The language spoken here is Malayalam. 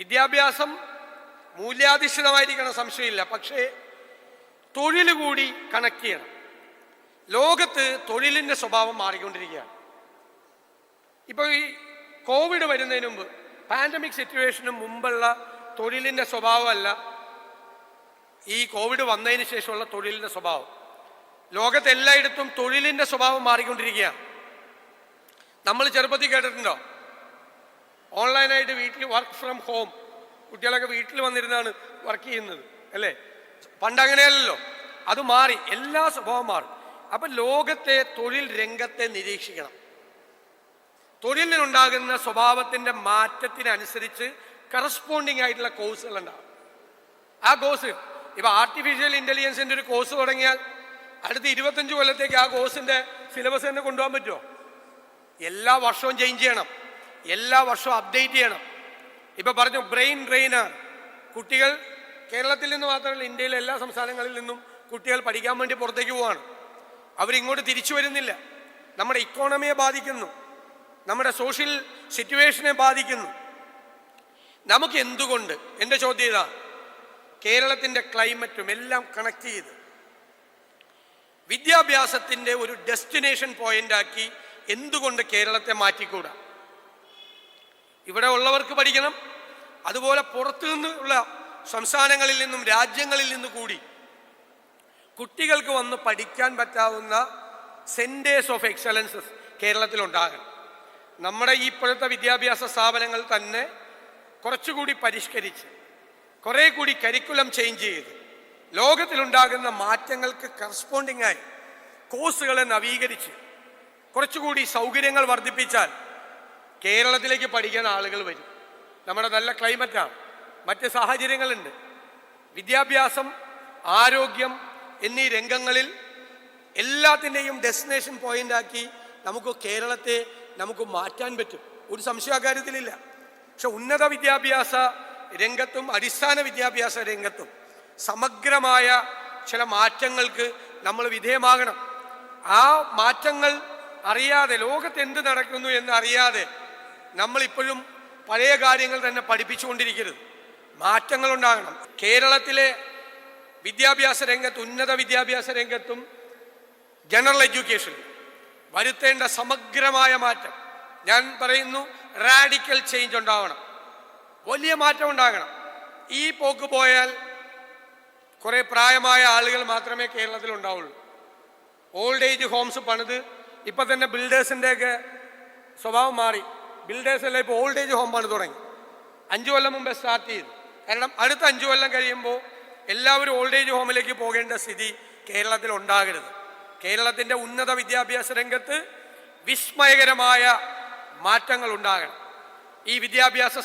വിദ്യാഭ്യാസം മൂല്യാധിഷ്ഠിതമായിരിക്കണം സംശയമില്ല. പക്ഷേ തൊഴിൽ കൂടി കണക്ട് ചെയ്യണം. ലോകത്ത് തൊഴിലിന്റെ സ്വഭാവം മാറിക്കൊണ്ടിരിക്കുകയാണ്. ഇപ്പോൾ ഈ കോവിഡ് വരുന്നതിന് മുമ്പ് പാൻഡമിക് സിറ്റുവേഷന് മുമ്പുള്ള തൊഴിലിന്റെ സ്വഭാവമല്ല ഈ കോവിഡ് വന്നതിന് ശേഷമുള്ള തൊഴിലിന്റെ സ്വഭാവം. ലോകത്ത് എല്ലായിടത്തും തൊഴിലിന്റെ സ്വഭാവം മാറിക്കൊണ്ടിരിക്കുകയാണ്. നമ്മൾ ചെറുപ്പത്തിൽ കേട്ടിട്ടുണ്ടോ? ഓൺലൈനായിട്ട് വീട്ടിൽ വർക്ക് ഫ്രം ഹോം. കുട്ടികളൊക്കെ വീട്ടിൽ വന്നിരുന്നാണ് വർക്ക് ചെയ്യുന്നത് അല്ലേ? പണ്ട് അങ്ങനെയല്ലല്ലോ. അത് മാറി എല്ലാ സ്വഭാവം മാറി. അപ്പൊ ലോകത്തെ തൊഴിൽ രംഗത്തെ നിരീക്ഷിക്കണം. തൊഴിലിനുണ്ടാകുന്ന സ്വഭാവത്തിന്റെ മാറ്റത്തിനനുസരിച്ച് കറസ്പോണ്ടിങ് ആയിട്ടുള്ള കോഴ്സുകൾ ഉണ്ടാകും ആ കോഴ്സ് ഇപ്പൊ ആർട്ടിഫിഷ്യൽ ഇന്റലിജൻസിന്റെ ഒരു കോഴ്സ് തുടങ്ങിയാൽ അടുത്ത ഇരുപത്തഞ്ച് കൊല്ലത്തേക്ക് ആ കോഴ്സിന്റെ സിലബസ് തന്നെ കൊണ്ടുപോകാൻ പറ്റുമോ? എല്ലാ വർഷവും ചേഞ്ച് ചെയ്യണം. എല്ലാ വർഷവും അപ്ഡേറ്റ് ചെയ്യണം. ഇപ്പൊ പറഞ്ഞു ബ്രെയിൻ ഡ്രെയിനാണ് കുട്ടികൾ കേരളത്തിൽ നിന്ന് മാത്രമല്ല ഇന്ത്യയിലെ എല്ലാ സംസ്ഥാനങ്ങളിൽ നിന്നും കുട്ടികൾ പഠിക്കാൻ വേണ്ടി പുറത്തേക്ക് പോവാണ്. അവരിങ്ങോട്ട് തിരിച്ചു വരുന്നില്ല. നമ്മുടെ ഇക്കോണമിയെ ബാധിക്കുന്നു. നമ്മുടെ സോഷ്യൽ സിറ്റുവേഷനെ ബാധിക്കുന്നു. നമുക്ക് എന്തുകൊണ്ട്? എന്റെ ചോദ്യം ഇതാ. കേരളത്തിന്റെ ക്ലൈമറ്റും എല്ലാം കണക്ട് ചെയ്ത് വിദ്യാഭ്യാസത്തിന്റെ ഒരു ഡെസ്റ്റിനേഷൻ പോയിന്റാക്കി എന്തുകൊണ്ട് കേരളത്തെ മാറ്റിക്കൂടാ? ഇവിടെ ഉള്ളവർക്ക് പഠിക്കണം. അതുപോലെ പുറത്തു നിന്നുള്ള സംസ്ഥാനങ്ങളിൽ നിന്നും രാജ്യങ്ങളിൽ നിന്ന് കൂടി കുട്ടികൾക്ക് വന്ന് പഠിക്കാൻ പറ്റാവുന്ന സെന്റേഴ്സ് ഓഫ് എക്സലൻസസ് കേരളത്തിലുണ്ടാകണം. നമ്മുടെ ഈ ഇപ്പോഴത്തെ വിദ്യാഭ്യാസ സ്ഥാപനങ്ങൾ തന്നെ കുറച്ചുകൂടി പരിഷ്കരിച്ച് കുറേ കൂടി കരിക്കുലം ചേഞ്ച് ചെയ്ത് ലോകത്തിലുണ്ടാകുന്ന മാറ്റങ്ങൾക്ക് കറസ്പോണ്ടിങ് ആയി കോഴ്സുകളെ നവീകരിച്ച് കുറച്ചുകൂടി സൗകര്യങ്ങൾ വർദ്ധിപ്പിച്ചാൽ കേരളത്തിലേക്ക് പഠിക്കുന്ന ആളുകൾ വരും. നമ്മുടെ നല്ല ക്ലൈമറ്റാണ്. മറ്റ് സാഹചര്യങ്ങളുണ്ട്. വിദ്യാഭ്യാസം ആരോഗ്യം എന്നീ രംഗങ്ങളിൽ എല്ലാത്തിന്റെയും ഡെസ്റ്റിനേഷൻ പോയിന്റാക്കി നമുക്ക് കേരളത്തെ നമുക്ക് മാറ്റാൻ പറ്റും. ഒരു സംശയ കാര്യത്തിലില്ല. പക്ഷെ ഉന്നത വിദ്യാഭ്യാസ രംഗത്തും അടിസ്ഥാന വിദ്യാഭ്യാസ രംഗത്തും സമഗ്രമായ ചില മാറ്റങ്ങൾക്ക് നമ്മൾ വിധേയമാകണം. ആ മാറ്റങ്ങൾ അറിയാതെ ലോകത്ത് എന്ത് നടക്കുന്നു എന്ന് അറിയാതെ നമ്മൾ ഇപ്പോഴും പഴയ കാര്യങ്ങൾ തന്നെ പഠിപ്പിച്ചുകൊണ്ടിരിക്കരുത്. മാറ്റങ്ങൾ ഉണ്ടാകണം കേരളത്തിലെ വിദ്യാഭ്യാസ രംഗത്ത് ഉന്നത വിദ്യാഭ്യാസ രംഗത്തും ജനറൽ എഡ്യൂക്കേഷൻ വരുത്തേണ്ട സമഗ്രമായ മാറ്റം. ഞാൻ പറയുന്നു റാഡിക്കൽ ചേഞ്ച് ഉണ്ടാവണം. വലിയ മാറ്റം ഉണ്ടാകണം. ഈ പോക്ക് പോയാൽ കുറേ പ്രായമായ ആളുകൾ മാത്രമേ കേരളത്തിൽ ഉണ്ടാവുള്ളൂ. ഓൾഡ് ഏജ് ഹോംസ് പണിത് ഇപ്പം തന്നെ ബിൽഡേഴ്സിന്റെയൊക്കെ സ്വഭാവം മാറി. ബിൽഡേഴ്സ് എല്ലാം ഇപ്പോൾ ഓൾഡ് ഏജ് ഹോം പണി തുടങ്ങി. അഞ്ചു കൊല്ലം മുമ്പേ സ്റ്റാർട്ട് ചെയ്തു. കാരണം അടുത്ത അഞ്ചു കൊല്ലം കഴിയുമ്പോൾ എല്ലാവരും ഓൾഡ് ഏജ് ഹോമിലേക്ക് പോകേണ്ട സ്ഥിതി കേരളത്തിൽ ഉണ്ടാകരുത്. കേരളത്തിന്റെ ഉന്നത വിദ്യാഭ്യാസ രംഗത്ത് വിസ്മയകരമായ മാറ്റങ്ങൾ ഉണ്ടാകണം. ഈ വിദ്യാഭ്യാസ